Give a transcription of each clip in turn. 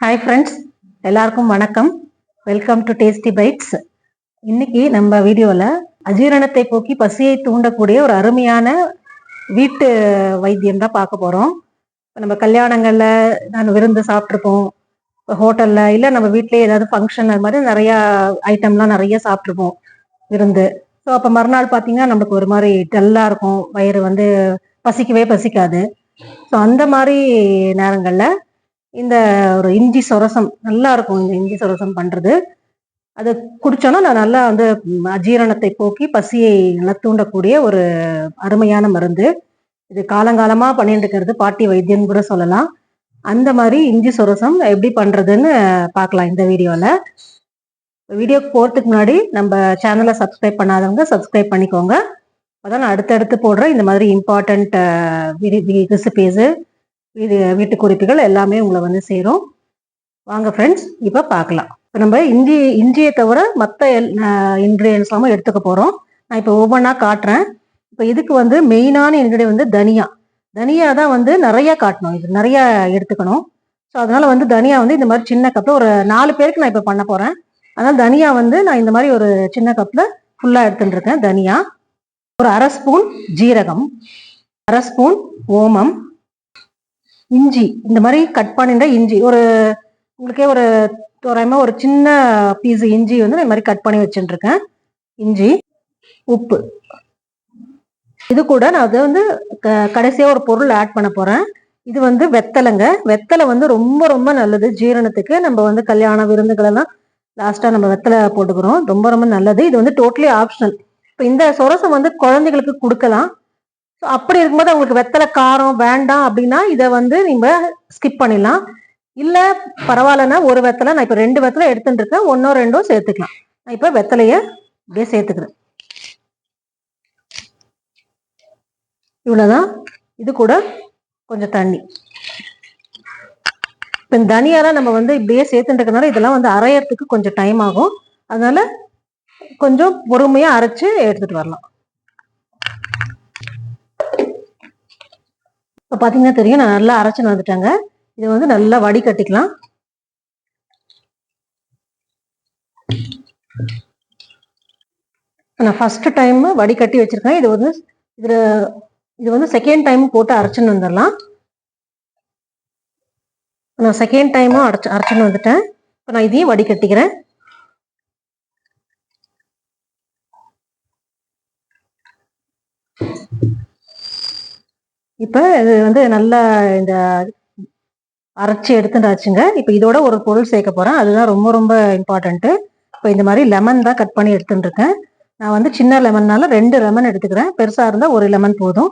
Hi friends எல்லாருக்கும் வணக்கம். Welcome to tasty bytes இன்னைக்கு நம்ம வீடியோவில் அஜீரணத்தை போக்கி பசியை தூண்டக்கூடிய ஒரு அருமையான வீட்டு வைத்தியம் தான் பார்க்க போகிறோம் நம்ம கல்யாணங்களில் நான் விருந்து சாப்பிட்ருப்போம் ஹோட்டலில் இல்லை நம்ம வீட்லேயே ஏதாவது ஃபங்க்ஷன் அது மாதிரி நிறையா ஐட்டம்லாம் நிறைய சாப்பிட்ருப்போம் விருந்து. ஸோ அப்போ மறுநாள் பார்த்தீங்கன்னா நம்மளுக்கு ஒரு மாதிரி டல்லாக இருக்கும். வயிறு வந்து பசிக்கவே பசிக்காது. ஸோ அந்த மாதிரி நேரங்களில் இந்த ஒரு இஞ்சி சொரசம் நல்லா இருக்கும் இந்த இஞ்சி சொரசம் பண்றது. அது குடிச்சோன்னா நான் நல்லா வந்து அஜீரணத்தை போக்கி பசியை நல்லா தூண்டக்கூடிய ஒரு அருமையான மருந்து. இது காலங்காலமா பண்ணிட்டு இருக்கிறது பாட்டி வைத்தியம் கூட சொல்லலாம். அந்த மாதிரி இஞ்சி சொரசம் எப்படி பண்றதுன்னு பார்க்கலாம் இந்த வீடியோல. வீடியோக்கு போறதுக்கு முன்னாடி நம்ம சேனலை சப்ஸ்கிரைப் பண்ணாதவங்க சப்ஸ்கிரைப் பண்ணிக்கோங்க. அதான் நான் அடுத்தடுத்து போடுற இந்த மாதிரி இம்பார்ட்டண்ட் ரெசிபீஸு இது வீட்டு குறிப்புகள் எல்லாமே உங்களை வந்து சேரும். வாங்க ஃப்ரெண்ட்ஸ் இப்போ பார்க்கலாம். இப்போ நம்ம இஞ்சி இஞ்சியை தவிர மற்ற எல் இன்க்ரீடியன்ஸ்லாமும் எடுத்துக்க போகிறோம் நான் இப்போ ஒவ்வொன்றா காட்டுறேன். இப்போ இதுக்கு வந்து மெயினான இன்க்ரீடியன் வந்து தனியா. தனியா தான் வந்து நிறையா காட்டணும். இது நிறையா எடுத்துக்கணும். ஸோ அதனால் வந்து தனியா வந்து இந்த மாதிரி சின்ன கப்பில் ஒரு நாலு பேருக்கு நான் இப்போ பண்ண போகிறேன் அதனால் தனியா வந்து நான் இந்த மாதிரி ஒரு சின்ன கப்பில் ஃபுல்லாக எடுத்துட்டுருக்கேன் தனியா. ஒரு அரை ஸ்பூன் ஜீரகம். அரை ஸ்பூன் ஓமம். இஞ்சி இந்த மாதிரி கட் பண்ணிட்ட இஞ்சி. ஒரு உங்களுக்கே ஒரு தோராயமாக ஒரு சின்ன பீஸ் இஞ்சி வந்து இந்த மாதிரி கட் பண்ணி வச்சுட்டுருக்கேன் இஞ்சி உப்பு. இது கூட நான் அது வந்து க கடைசியாக ஒரு பொருள் ஆட் பண்ண போகிறேன் இது வந்து வெத்தலைங்க. வெத்தலை வந்து ரொம்ப ரொம்ப நல்லது. ஜீரணத்துக்கு நம்ம வந்து கல்யாண விருந்துகளெல்லாம் லாஸ்ட்டாக நம்ம வெத்தலை போட்டுக்கிறோம். ரொம்ப ரொம்ப நல்லது. இது வந்து டோட்டலி ஆப்ஷனல் இப்போ இந்த சொரசம் வந்து குழந்தைகளுக்கு கொடுக்கலாம். அப்படி இருக்கும்போது அவங்களுக்கு வெத்தலை காரம் வேண்டாம் அப்படின்னா இதை வந்து நீங்க ஸ்கிப் பண்ணிடலாம். இல்லை பரவாயில்லன்னா ஒரு வெத்தலை நான் இப்போ ரெண்டு வெத்தலை எடுத்துட்டு இருக்கேன். ஒன்னோ ரெண்டோ சேர்த்துக்கலாம். நான் இப்போ வெத்தலைய அப்படியே சேர்த்துக்கிறேன். இவ்வளோதான் இது கூட கொஞ்சம் தண்ணி. இப்போ இந்த தனியாலாம் நம்ம வந்து இப்படியே சேர்த்துட்டு இதெல்லாம் வந்து அரையறதுக்கு கொஞ்சம் டைம் ஆகும். அதனால கொஞ்சம் பொறுமையாக அரைச்சு எடுத்துட்டு வரலாம். இப்போ பார்த்தீங்கன்னா தெரியும் நான் நல்லா அரைச்சின்னு வந்துட்டேங்க. இதை வந்து நல்லா வடிகட்டிக்கலாம். நான் ஃபர்ஸ்ட் டைம் வடிகட்டி வச்சிருக்கேன். இது வந்து இதில் இது வந்து செகண்ட் டைம் போட்டு அரைச்சுன்னு வந்துடலாம். நான் செகண்ட் டைமும் அரைச்சு அரைச்சுன்னு வந்துட்டேன். இப்போ நான் இதையும் வடிகட்டிக்கிறேன். இப்போ இது வந்து நல்லா இந்த அரைச்சி எடுத்துட்டாச்சுங்க. இப்போ இதோட ஒரு பொருள் சேர்க்க போகிறேன் அதுதான் ரொம்ப ரொம்ப இம்பார்ட்டண்ட்டு இப்போ இந்த மாதிரி லெமன் தான் கட் பண்ணி எடுத்துட்டுருக்கேன். நான் வந்து சின்ன லெமன்னால ரெண்டு லெமன் எடுத்துக்கிறேன். பெருசாக இருந்தால் ஒரு லெமன் போதும்.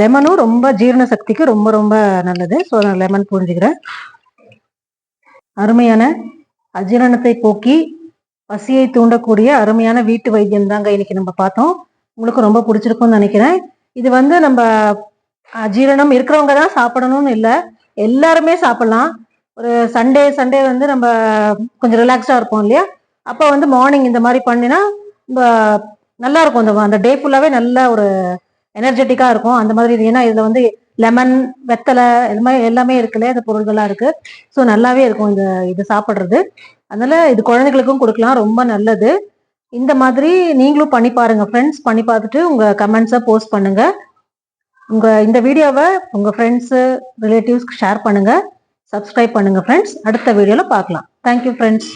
லெமனும் ரொம்ப ஜீரண சக்திக்கு ரொம்ப ரொம்ப நல்லது. ஸோ நான் லெமன் புரிஞ்சுக்கிறேன். அருமையான அஜீரணத்தை போக்கி பசியை தூண்டக்கூடிய அருமையான வீட்டு வைத்தியம் தாங்க இன்னைக்கு நம்ம பார்த்தோம். உங்களுக்கு ரொம்ப பிடிச்சிருக்கும்னு நினைக்கிறேன். இது வந்து நம்ம அஜீரணம் இருக்கிறவங்க தான் சாப்பிடணும்னு இல்லை. எல்லாருமே சாப்பிடலாம். ஒரு சண்டே சண்டே வந்து நம்ம கொஞ்சம் ரிலாக்ஸாக இருப்போம் இல்லையா? அப்போ வந்து மார்னிங் இந்த மாதிரி பண்ணினா நல்லா இருக்கும். அந்த அந்த டே ஃபுல்லாகவே நல்ல ஒரு எனர்ஜெட்டிக்காக இருக்கும். அந்த மாதிரி ஏன்னா இதில் வந்து லெமன் வெத்தலை இது மாதிரி எல்லாமே இருக்குல்ல இந்த பொருள்கள்லாம் இருக்குது ஸோ நல்லாவே இருக்கும் இந்த இது சாப்பிட்றது. அதனால இது குழந்தைகளுக்கும் கொடுக்கலாம். ரொம்ப நல்லது. இந்த மாதிரி நீங்களும் பண்ணி பாருங்கள் ஃப்ரெண்ட்ஸ் பண்ணி பார்த்துட்டு உங்கள் கமெண்ட்ஸை போஸ்ட் பண்ணுங்கள் உங்க இந்த வீடியோவை உங்க ஃப்ரெண்ட்ஸு ரிலேட்டிவ்ஸ்க்கு ஷேர் பண்ணுங்க. சப்ஸ்கிரைப் பண்ணுங்க ஃப்ரெண்ட்ஸ் அடுத்த வீடியோவில் பார்க்கலாம். Thank you friends